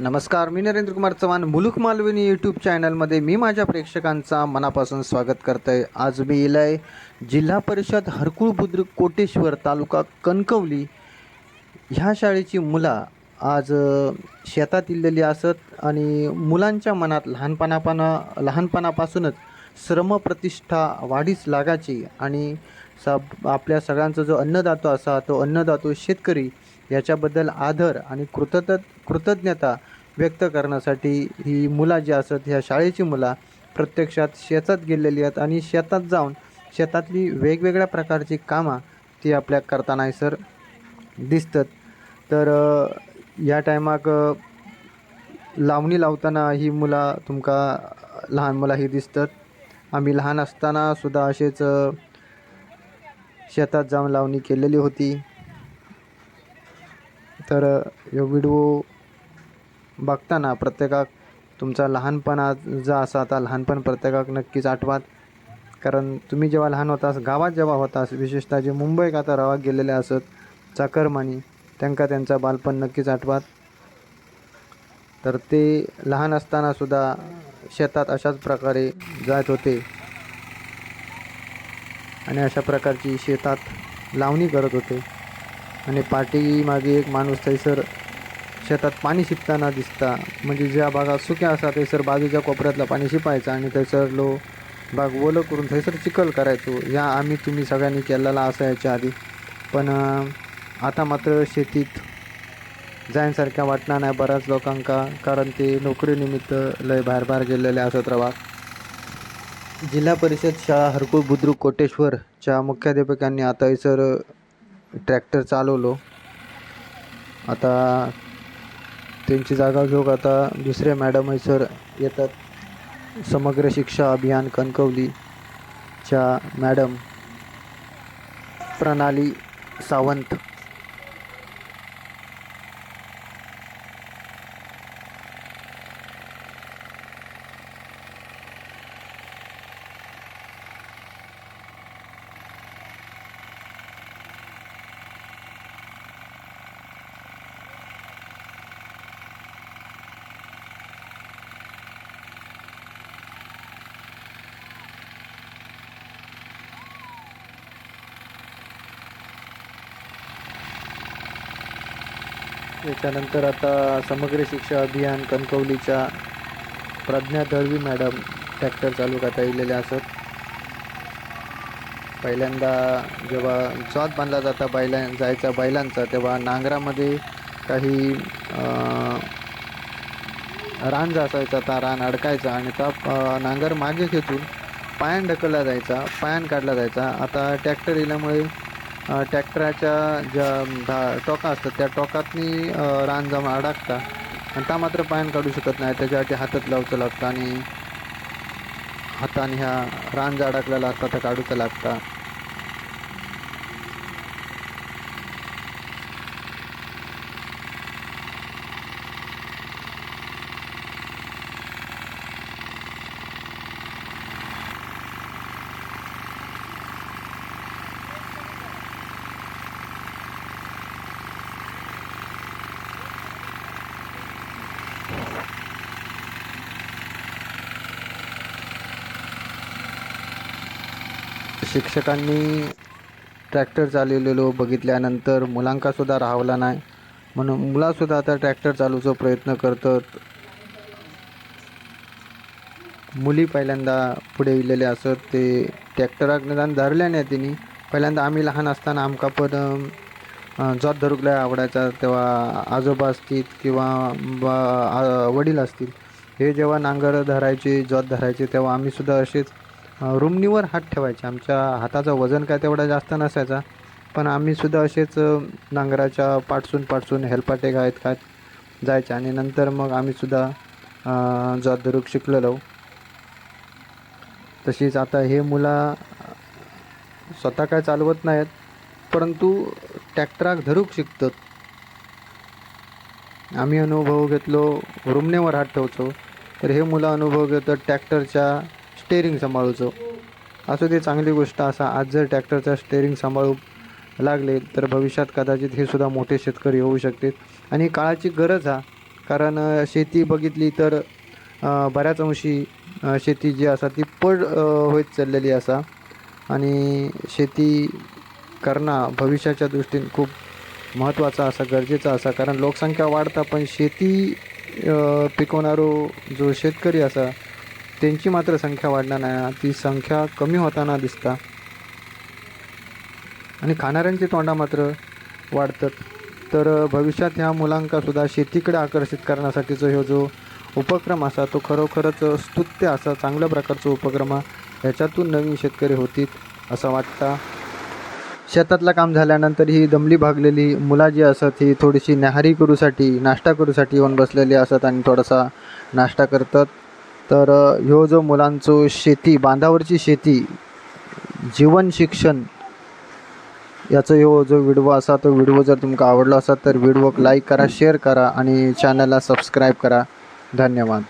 नमस्कार मी नरेंद्र कुमार चव्हाण मुलुक मालवणी यूट्यूब चॅनलमध्ये मी माझ्या प्रेक्षकांचा मनापासून स्वागत करतो आहे आज मी येलं आहे जिल्हा परिषद हरकुळ बुद्रुक कोटेश्वर तालुका कणकवली ह्या शाळेची मुलं आज शेतात इल्लेली असत आणि मुलांच्या मनात लहानपणापानं लहानपणापासूनच श्रमप्रतिष्ठा वाढीस लागायची आणि सा आपल्या सगळ्यांचा जो अन्नदातो असा तो अन्नदातो शेतकरी याच्याबद्दल आदर आणि कृतत कृतज्ञता व्यक्त करण्यासाठी ही मुलं जी असत ह्या शाळेची मुलं प्रत्यक्षात शेतात गेलेली आहेत आणि शेतात जाऊन शेतातली वेगवेगळ्या प्रकारची कामं ती आपल्या करताना सर दिसतात. तर ह्या या टायमाक लावणी लावताना ही मुलं तुमका लहान मुलं ही दिसतात. आम्ही लहान असताना सुद्धा असेच शेतात जाऊन लावणी केलेली होती. तर ह्यो व्हिडिओ बघताना प्रत्येकाक तुमचा लहानपणा जा असा आता लहानपण प्रत्येकाक नक्कीच आठवात. कारण तुम्ही जेव्हा लहान होतास गावात जेव्हा होतास विशेषतः जे मुंबईक आता रवाक गेलेले असत चाकरमानी त्यांका त्यांचा बालपण नक्कीच आठवात. तर ते लहान असताना सुद्धा शेतात अशाच प्रकारे जात होते. आणि अशा प्रकारची शेतात लावणी करत होते. आणि पाठीमागे एक माणूस थंयसर शेतात पाणी शिपताना दिसता. म्हणजे ज्या भागात सुक्या असतात थंयसर बाजूच्या कोपऱ्यातलं पाणी शिपायचं आणि थंयसर लो बाग ओलं करून थंयसर चिखल करायचो. या आम्ही तुम्ही सगळ्यांनी केलेला असा याच्या आधी. पण आता मात्र शेतीत जाण्यासारख्या वाटणार नाही बऱ्याच लोकांका कारण ते नोकरीनिमित्त लय बाहेर बाहेर गेलेले असत रवा. जिल्हा परिषद शाळा हरकुळ बुद्रुक कोटेश्वरच्या मुख्याध्यापकांनी आता हैसर ट्रॅक्टर चालवलो. आता त्यांची जागा घेऊ आता दुसरे मॅडम सर येतात. समग्र शिक्षा अभियान कणकवलीच्या मॅडम प्रणाली सावंत. त्याच्यानंतर आता समग्र शिक्षा अभियान कणकवलीच्या प्रज्ञा दळवी मॅडम ट्रॅक्टर चालू करता येलेले असत पहिल्यांदा जेव्हा जॉत बांधला जाता बैला जायचा बैलांचा तेव्हा नांगरामध्ये काही रान जो असायचा त्या रान अडकायचा आणि त्या नांगर मागे खेचून पायान ढकलला जायचा पायान काढला जायचा. आता ट्रॅक्टर येल्यामुळे ट्रॅक्टराच्या ज्या धा टोका असतात त्या टोकातनी रान जमा अडकता. आणि त्या मात्र पायान काढू शकत नाही त्याच्यासाठी हातात लावचं लागतं आणि हाताने ह्या रान जे अडकलेला असता तर काढूचं लागता. शिक्षकांनी ट्रॅक्टर चालवलेलो बघितल्यानंतर मुलांकासुद्धा राहवला नाही. म्हणून मुलासुद्धा आता ट्रॅक्टर चालूचा प्रयत्न करतात. मुली पहिल्यांदा पुढे येलेले असत ते ट्रॅक्टराक निदान धरल्या नाही तिने पहिल्यांदा आम्ही लहान असताना आमका पण जॉत धरुकला आवडायचा तेव्हा आजोबा असतील किंवा बा वडील असतील. हे जेव्हा नांगर धरायचे जॉत धरायचे तेव्हा आम्हीसुद्धा असेच रुमणीवर हात ठेवायचे. आमच्या हाताचं वजन काय तेवढा जास्त नसायचा. पण आम्हीसुद्धा असेच नांगराच्या पाठसून पाठसून हेलपाटे गायत खात जायचे. आणि नंतर मग आम्हीसुद्धा जात धरूक शिकलेलो. तशीच आता हे मुलं स्वतः काय चालवत नाहीत परंतु ट्रॅक्टराक धरूक शिकतात. आम्ही अनुभव घेतलो रुमणेवर हात ठेवतो तर हे मुलं अनुभव घेतात ट्रॅक्टरच्या स्टेअरिंग सांभाळूचो. असं ते चांगली गोष्ट असा आज जर ट्रॅक्टरचा स्टेअरिंग सांभाळू लागले तर भविष्यात कदाचित हे सुद्धा मोठे शेतकरी होऊ शकतात आणि काळाची गरज हा कारण शेती बघितली तर बऱ्याच अंशी शेती जी असा ती पड होत चाललेली असा. आणि शेती करणं भविष्याच्या दृष्टीने खूप महत्त्वाचा असा गरजेचा असा कारण लोकसंख्या वाढता पण शेती पिकवणारो जो शेतकरी असा त्यांची मात्र संख्या वाढणार नाही. ती संख्या कमी होताना दिसता. आणि खाणाऱ्यांची तोंडा मात्र वाढतात. तर भविष्यात ह्या मुलांकासुद्धा शेतीकडे आकर्षित करण्यासाठीचा ह्यो जो उपक्रम असा तो खरोखरच स्तुत्य असा चांगल्या प्रकारचा उपक्रम ह्याच्यातून नवीन शेतकरी होतील असं वाटतं. शेतातलं काम झाल्यानंतर ही दमली भागलेली मुला जी असत ही थोडीशी न्याहारी करूसाठी नाश्ता करूसाठी येऊन बसलेली असत आणि थोडासा नाश्ता करतात. तर ह्यो जो मुलांचो शेती बांधावरची शेती जीवन शिक्षण याचो ह्यो जो व्हिडिओ असा तो व्हिडिओ जर तुमका आवडला असा तर व्हिडिओक लाईक करा शेअर करा आणि चॅनलला सबस्क्राईब करा. धन्यवाद.